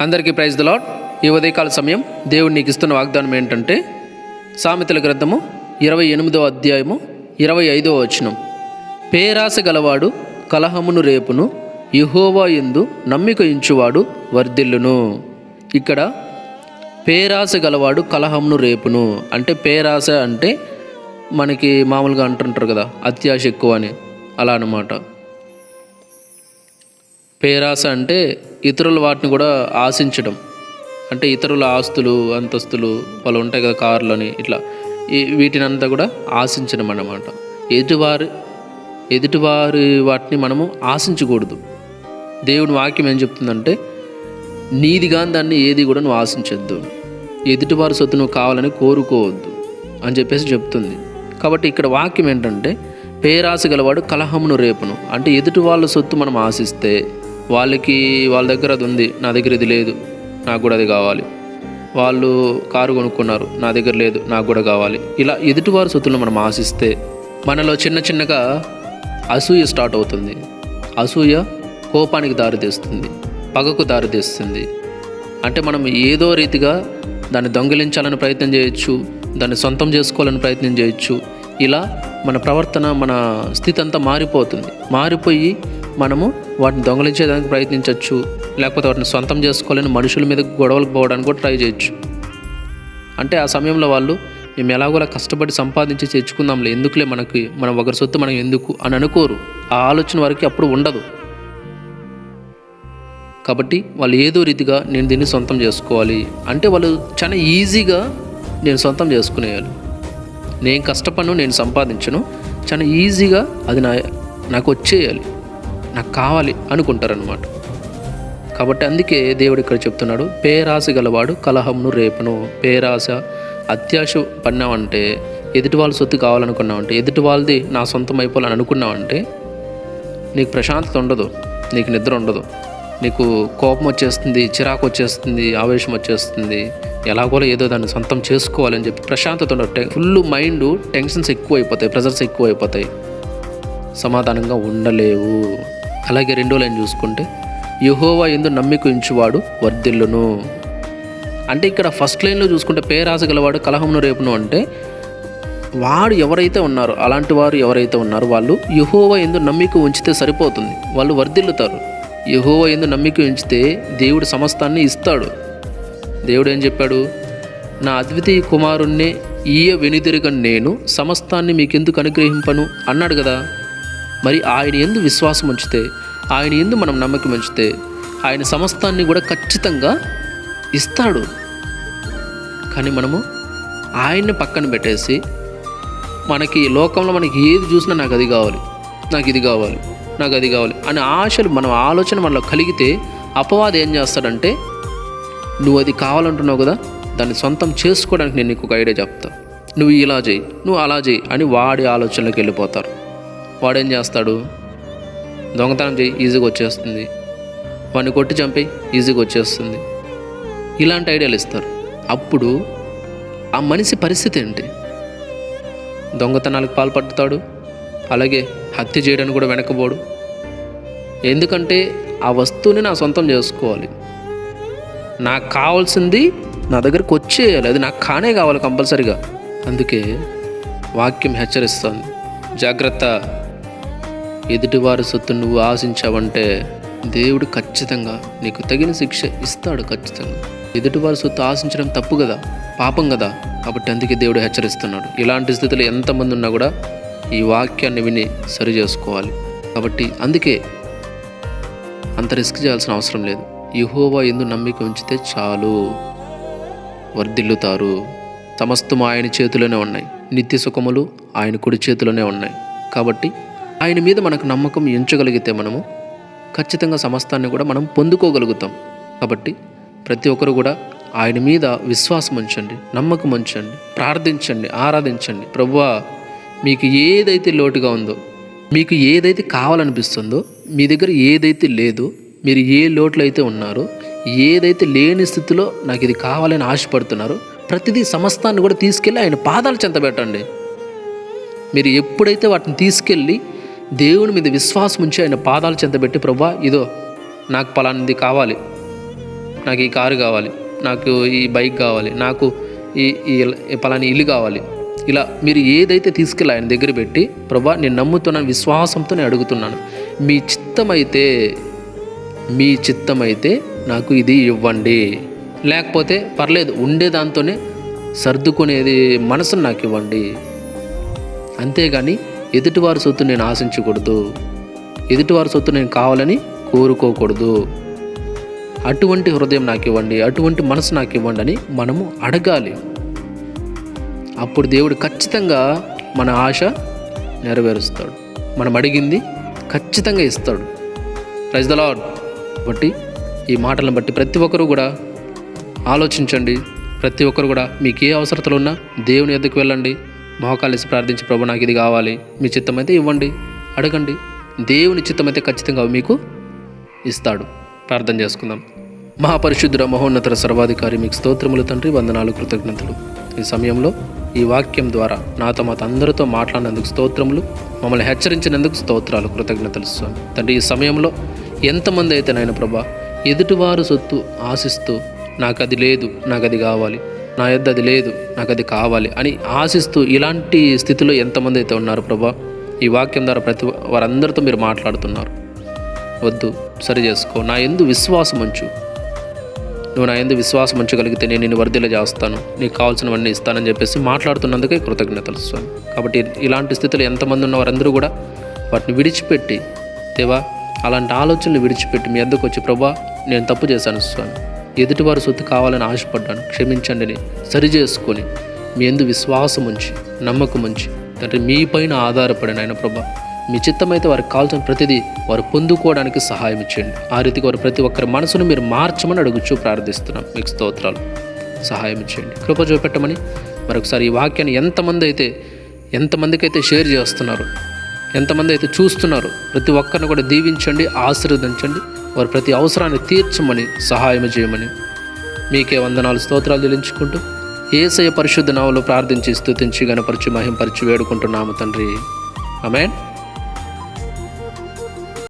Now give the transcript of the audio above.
అందరికీ praise the lot ఈ ఉదయకాల సమయం దేవుడు నీకు ఇస్తున్న వాగ్దానం ఏంటంటే సామెతల గ్రంథము ఇరవై ఎనిమిదో అధ్యాయము ఇరవై ఐదో వచనం. పేరాశ గలవాడు కలహమును రేపును యహోవా ఎందు నమ్మిక ఇంచువాడు వర్ధిల్లును. ఇక్కడ పేరాశ గలవాడు కలహమును రేపును. అంటే పేరాశ అంటే మనకి మామూలుగా అంటుంటారు కదా అత్యాశ ఎక్కువ అని. అలా అనమాట పేరాస అంటే ఇతరుల వాటిని కూడా ఆశించడం. అంటే ఇతరుల ఆస్తులు అంతస్తులు వాళ్ళు ఉంటాయి కదా కార్లు అని ఇట్లా. వీటిని వీటినంతా కూడా ఆశించడం అన్నమాట. ఎదుటివారి ఎదుటివారి వాటిని మనము ఆశించకూడదు. దేవుని వాక్యం ఏం చెప్తుందంటే నీదిగా దాన్ని ఏది కూడా నువ్వు ఆశించొద్దు. ఎదుటివారి సొత్తు నువ్వు కావాలని కోరుకోవద్దు. అని చెప్పేసి చెప్తుంది. కాబట్టి ఇక్కడ వాక్యం ఏంటంటే పేరాశ గలవాడు కలహమును రేపును. అంటే ఎదుటి వాళ్ళ సొత్తు మనం ఆశిస్తే వాళ్ళకి వాళ్ళ దగ్గర అది ఉంది నా దగ్గర ఇది లేదు నాకు కూడా అది కావాలి. వాళ్ళు కారు కొనుక్కున్నారు నా దగ్గర లేదు నాకు కూడా కావాలి. ఇలా ఎదుటివారి సొత్తులను మనం ఆశిస్తే మనలో చిన్న చిన్నగా అసూయ స్టార్ట్ అవుతుంది. అసూయ కోపానికి దారితీస్తుంది పగకు దారితీస్తుంది అంటే మనం ఏదో రీతిగా దాన్ని దొంగిలించాలని ప్రయత్నం చేయొచ్చు దాన్ని సొంతం చేసుకోవాలని ప్రయత్నం చేయొచ్చు. ఇలా మన ప్రవర్తన మన స్థితి అంతా మారిపోతుంది. మారిపోయి మనము వాటిని దొంగలించేదానికి ప్రయత్నించవచ్చు లేకపోతే వాటిని సొంతం చేసుకోవాలని మనుషుల మీద గొడవలకు పోవడానికి కూడా ట్రై చేయొచ్చు. అంటే ఆ సమయంలో వాళ్ళు మేము ఎలాగోలా కష్టపడి సంపాదించి తెచ్చుకుందాంలే ఎందుకులే మనకి మనం ఒకరి సొత్తు మనం ఎందుకు? అని అనుకోరు. ఆ ఆలోచన వారికి అప్పుడు ఉండదు. కాబట్టి వాళ్ళు ఏదో రీతిగా నేను దీన్ని సొంతం చేసుకోవాలి. అంటే వాళ్ళు చాలా ఈజీగా నేను సొంతం చేసుకునేయాలి. నేను కష్టపడను నేను సంపాదించను. చాలా ఈజీగా అది నా నాకు వచ్చేయాలి. నాకు కావాలి అనుకుంటారనమాట కాబట్టి అందుకే దేవుడు ఇక్కడ చెప్తున్నాడు పేరాశ గలవాడు కలహంను రేపును. పేరాశ అత్యాశ పడినావంటే ఎదుటి వాళ్ళ సొత్తు కావాలనుకున్నావంటే ఎదుటి వాళ్ళది నా సొంతం అయిపోవాలని అనుకున్నావంటే నీకు ప్రశాంతత ఉండదు నీకు నిద్ర ఉండదు. నీకు కోపం వచ్చేస్తుంది చిరాకు వచ్చేస్తుంది ఆవేశం వచ్చేస్తుంది. ఎలాగోలో ఏదో దాన్ని సొంతం చేసుకోవాలని చెప్పి ప్రశాంతత ఉండదు. ఫుల్ మైండ్ టెన్షన్స్ ఎక్కువ అయిపోతాయి ప్రెజర్స్ ఎక్కువ అయిపోతాయి సమాధానంగా ఉండలేవు. అలాగే రెండో లైన్ చూసుకుంటే యహోవా ఎందు నమ్మిక ఉంచువాడు వర్ధిల్లును. అంటే ఇక్కడ ఫస్ట్ లైన్లో చూసుకుంటే పేరాస గలవాడు కలహమును రేపును అంటే వాడు ఎవరైతే ఉన్నారో అలాంటి వారు ఎవరైతే ఉన్నారో వాళ్ళు యహోవా ఎందు నమ్మిక ఉంచితే సరిపోతుంది. వాళ్ళు వర్ధిల్లుతారు. యహోవా ఎందు నమ్మిక ఉంచితే దేవుడు సమస్తాన్ని ఇస్తాడు. దేవుడు ఏం చెప్పాడు? నా అద్వితీయ కుమారుణ్ణే ఈయ వెనుదిరగ నేను సమస్తాన్ని మీకెందుకు అనుగ్రహింపను? అన్నాడు కదా. మరి ఆయన ఎందు విశ్వాసం ఉంచితే ఆయన ఎందు మనం నమ్మకం ఉంచితే ఆయన సమస్తాన్ని కూడా ఖచ్చితంగా ఇస్తాడు. కానీ మనము ఆయన్ని పక్కన పెట్టేసి మనకి లోకంలో మనకి ఏది చూసినా నాకు అది కావాలి నాకు ఇది కావాలి నాకు అది కావాలి అనే ఆశలు మనం ఆలోచన మనలో కలిగితే అపవాది ఏం చేస్తాడంటే నువ్వు అది కావాలంటున్నావు కదా దాన్ని సొంతం చేసుకోవడానికి నేను నీకు ఒక ఐడియా చెప్తా. నువ్వు ఇలా చేయి నువ్వు అలా చేయి అని వాడి ఆలోచనలోకి వెళ్ళిపోతారు. వాడేం చేస్తాడు? దొంగతనం చేయి ఈజీగా వచ్చేస్తుంది. వాడిని కొట్టి చంపి ఈజీగా వచ్చేస్తుంది. ఇలాంటి ఐడియాలు ఇస్తారు. అప్పుడు ఆ మనిషి పరిస్థితి ఏంటి? దొంగతనాలకు పాల్పడుతాడు అలాగే హత్య చేయడానికి కూడా వెనకబోడు. ఎందుకంటే ఆ వస్తువుని నా సొంతం చేసుకోవాలి. నాకు కావాల్సింది నా దగ్గరకు వచ్చేయాలి. అది నాకు కానే కావాలి కంపల్సరిగా. అందుకే వాక్యం హెచ్చరిస్తుంది జాగ్రత్త. ఎదుటివారి సొత్తు నువ్వు ఆశించావంటే దేవుడు ఖచ్చితంగా నీకు తగిన శిక్ష ఇస్తాడు ఖచ్చితంగా. ఎదుటివారి సొత్తు ఆశించడం తప్పు కదా పాపం కదా. కాబట్టి అందుకే దేవుడు హెచ్చరిస్తున్నాడు. ఇలాంటి స్థితిలో ఎంతమంది ఉన్నా కూడా ఈ వాక్యాన్ని విని సరి చేసుకోవాలి. కాబట్టి అందుకే అంత రిస్క్ చేయాల్సిన అవసరం లేదు. యహోవా ఎందు నమ్మిక ఉంచితే చాలు. వర్ధిల్లుతారు. సమస్తం ఆయన చేతిలోనే ఉన్నాయి. నిత్య సుఖములు ఆయన కుడి చేతిలోనే ఉన్నాయి. కాబట్టి ఆయన మీద మనకు నమ్మకం ఎంచగలిగితే మనము ఖచ్చితంగా సమస్తాన్ని కూడా మనం పొందుకోగలుగుతాం. కాబట్టి ప్రతి ఒక్కరు కూడా ఆయన మీద విశ్వాసం ఉంచండి నమ్మకం ఉంచండి ప్రార్థించండి ఆరాధించండి. ప్రభువా మీకు ఏదైతే లోటుగా ఉందో మీకు ఏదైతే కావాలనిపిస్తుందో మీ దగ్గర ఏదైతే లేదో మీరు ఏ లోట్లు అయితే ఉన్నారో ఏదైతే లేని స్థితిలో నాకు ఇది కావాలని ఆశపడుతున్నారో ప్రతిదీ సమస్తాన్ని కూడా తీసుకెళ్ళి ఆయన పాదాలు చెంత పెట్టండి. మీరు ఎప్పుడైతే వాటిని తీసుకెళ్ళి దేవుని మీద విశ్వాసం ఉంచి ఆయన పాదాలు చెంతబెట్టి ప్రభా ఇదో నాకు పలానిది కావాలి. నాకు ఈ కారు కావాలి. నాకు ఈ బైక్ కావాలి. నాకు ఈ ఈ పలాని ఇల్లు కావాలి. ఇలా మీరు ఏదైతే తీసుకెళ్ళి ఆయన దగ్గర పెట్టి ప్రభా నేను నమ్ముతున్నాను విశ్వాసంతో నేను అడుగుతున్నాను. మీ చిత్తమైతే మీ చిత్తమైతే నాకు ఇది ఇవ్వండి. లేకపోతే పర్లేదు ఉండేదాంతోనే సర్దుకునేది మనసును నాకు ఇవ్వండి. అంతేగాని ఎదుటివారి సొత్తు నేను ఆశించకూడదు. ఎదుటివారి సొత్తు నేను కావాలని కోరుకోకూడదు. అటువంటి హృదయం నాకు ఇవ్వండి అటువంటి మనసు నాకు ఇవ్వండి అని మనము అడగాలి. అప్పుడు దేవుడు ఖచ్చితంగా మన ఆశ నెరవేరుస్తాడు. మనం అడిగింది ఖచ్చితంగా ఇస్తాడు. ప్రైజ్ ద లాడ్ బట్టి ఈ మాటలను బట్టి ప్రతి ఒక్కరూ కూడా ఆలోచించండి. ప్రతి ఒక్కరు కూడా మీకు ఏ అవసరతలు ఉన్నా దేవుని ఎద్దకు వెళ్ళండి. మోకాలేసి ప్రార్థించి ప్రభు నాకు ఇది కావాలి. మీ చిత్తమైతే ఇవ్వండి. అడగండి. దేవుని చిత్తమైతే ఖచ్చితంగా మీకు ఇస్తాడు. ప్రార్థన చేసుకుందాం. మహాపరిశుద్ధుర మహోన్నతర సర్వాధికారి మీకు స్తోత్రములు తండ్రి వందనాలు కృతజ్ఞతలు. ఈ సమయంలో ఈ వాక్యం ద్వారా నాతో మాత అందరితో మాట్లాడినందుకు స్తోత్రములు మమ్మల్ని హెచ్చరించినందుకు స్తోత్రాలు కృతజ్ఞతలు స్వామి. తండ్రి ఈ సమయంలో ఎంతమంది అయితే నాయన ప్రభా ఎదుటివారు సొత్తు ఆశిస్తూ నాకు అది లేదు నాకు అది కావాలి. నా యొద్ అది లేదు నాకు అది కావాలి అని ఆశిస్తూ ఇలాంటి స్థితిలో ఎంతమంది అయితే ఉన్నారు ప్రభా? ఈ వాక్యం ద్వారా ప్రతి వారందరితో మీరు మాట్లాడుతున్నారు. వద్దు సరి చేసుకో. నా ఎందు విశ్వాసం ఉంచు. నువ్వు నా ఎందు విశ్వాసం ఉంచగలిగితే నేను నిన్ను వర్ధిల చేస్తాను. నీకు కావాల్సినవన్నీ ఇస్తానని చెప్పేసి మాట్లాడుతున్నందుకే కృతజ్ఞతలు స్వామి. కాబట్టి ఇలాంటి స్థితిలో ఎంతమంది ఉన్న వారందరూ కూడా వాటిని విడిచిపెట్టి దేవా అలాంటి ఆలోచనలు విడిచిపెట్టి మీ ఎద్దకు వచ్చి ప్రభా నేను తప్పు చేశాను స్వామి. ఎదుటివారి సొత్తు కావాలని ఆశపడ్డాను. క్షమించండి సరి చేసుకొని మీ ఎందు విశ్వాసం ఉంచి నమ్మకం ఉంచి తండ్రి మీ పైన ఆధారపడిన ఆయన ప్రభా. మీ చిత్తమైతే వారికి కావాల్సిన ప్రతిదీ వారు పొందుకోవడానికి సహాయం ఇచ్చేయండి ఆ రీతికి వారు ప్రతి ఒక్కరి మనసును మీరు మార్చమని అడుగుచూ ప్రార్థిస్తున్నాం. మీకు స్తోత్రాలు. సహాయం ఇచ్చేయండి కృప చూపెట్టమని మరొకసారి ఈ వాక్యాన్ని ఎంతమంది అయితే ఎంతమందికి అయితే షేర్ చేస్తున్నారు ఎంతమంది అయితే చూస్తున్నారు ప్రతి ఒక్కరిని కూడా దీవించండి ఆశీర్వదించండి. వారి ప్రతి అవసరాన్ని తీర్చమని సహాయం చేయమని. మీకే వందనాలు స్తోత్రాలు చెల్లించుకుంటూ ఏసయ పరిశుద్ధ నామలో ప్రార్థించి స్థుతించి గణపరిచి మహింపరిచి వేడుకుంటున్నాము తండ్రి. అమేన్